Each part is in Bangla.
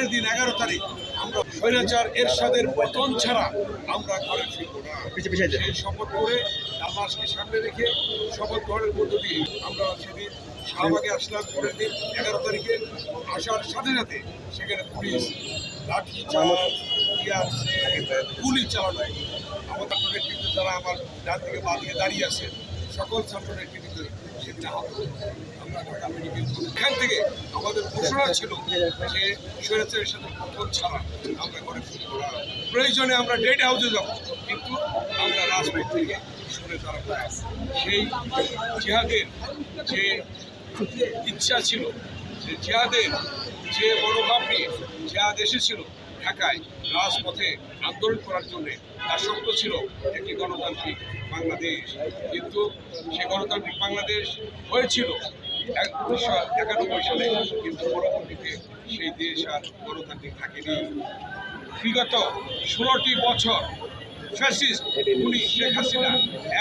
পরের দিন এগারো তারিখ আমরা স্বৈরাচার এরশাদের পতন ছাড়া আমরা ঘরে ফিরব না। সেই শপথ করে আল্লাহকে সামনে রেখে শপথ গ্রহণের মধ্য দিয়ে আমরা সেদিন শাহবাগে আসলাম। পরের দিন এগারো তারিখে আসার সাথে সাথে সেখানে পুলিশ লাঠি ইয়ার গুলি চালানো। আমাদের যারা আমার ডান দিকে বাঁ দিকে দাঁড়িয়ে আছে সকল ছাত্র নেতৃত্বে সেদিন আহত আমরা ঢাকা মেডিকেল এখান থেকে আমাদের ঘোষণা ছিল যে স্বৈরাচারের সাথে পথন ছাড়া আমরা ঘরে ফিরবো না। প্রয়োজনে আমরা ডেড হাউসে যাব। কিন্তু আমরা রাজপথ থেকে সরে দাঁড়াবো। সেই জিহাদের যে ইচ্ছা ছিল, যে জিহাদের যে মনোভাব নিয়ে জিহাদ এসেছিল ঢাকায় রাজপথে আন্দোলন করার জন্য তার স্বপ্ন ছিল একটি গণতান্ত্রিক বাংলাদেশ। কিন্তু সে গণতান্ত্রিক বাংলাদেশ হয়েছিল উনিশশো একানব্বই সালে, কিন্তু পরবর্তীতে সেই দেশ আর গণতান্ত্রিক থাকেনি। বিগত ষোলোটি বছর ফ্যাসিস্ট উনি শেখ হাসিনা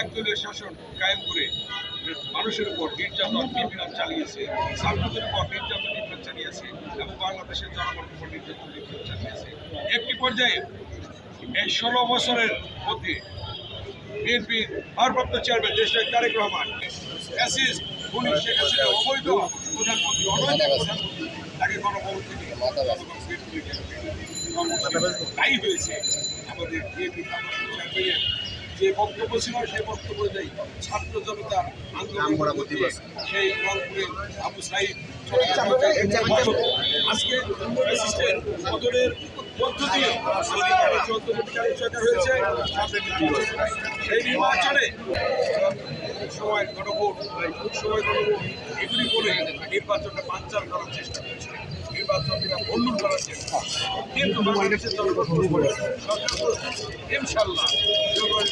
একদলীয় শাসন কায়েম করে মানুষের উপর নির্যাতন, নিপীড়ন চালিয়েছে, ছাত্রদের উপর নির্যাতন, নিপীড়ন চালিয়েছে এবং বাংলাদেশের জনগণের উপর নির্যাতন, নিপীড়ন চালিয়েছে। পর্যায়ে এই ষোলো বছরের মধ্যে বিএনপির ভারপ্রাপ্ত চেয়ারম্যান দেশনায়ক তারেক রহমান ফ্যাসিস্ট উনি শেখ হাসিনা অবৈধ প্রধানমন্ত্রী তাকে গণভবন থেকে। তাই হয়েছে আমাদের বিএনপি চেয়ারম্যানের যে বক্তব্য ছিল সেই বক্তব্য অনুযায়ী ছাত্র জনতার আন্দোলন সেই রংপুরে আবু সাইদ আজকে ফ্যাসিস্টের অন্তর্বর্তীকালীন হয়েছে সেই নির্বাচনে সময় গণভোট সময় গণভোট, এগুলি করে নির্বাচনটা বাঞ্চাল করার চেষ্টা করছে। নির্বাচনটা বন্ধুর করার চেষ্টা কিন্তু বাংলাদেশের জনগণ সরকার প্রস্তুত। ইনশাল্লাহ জনগণ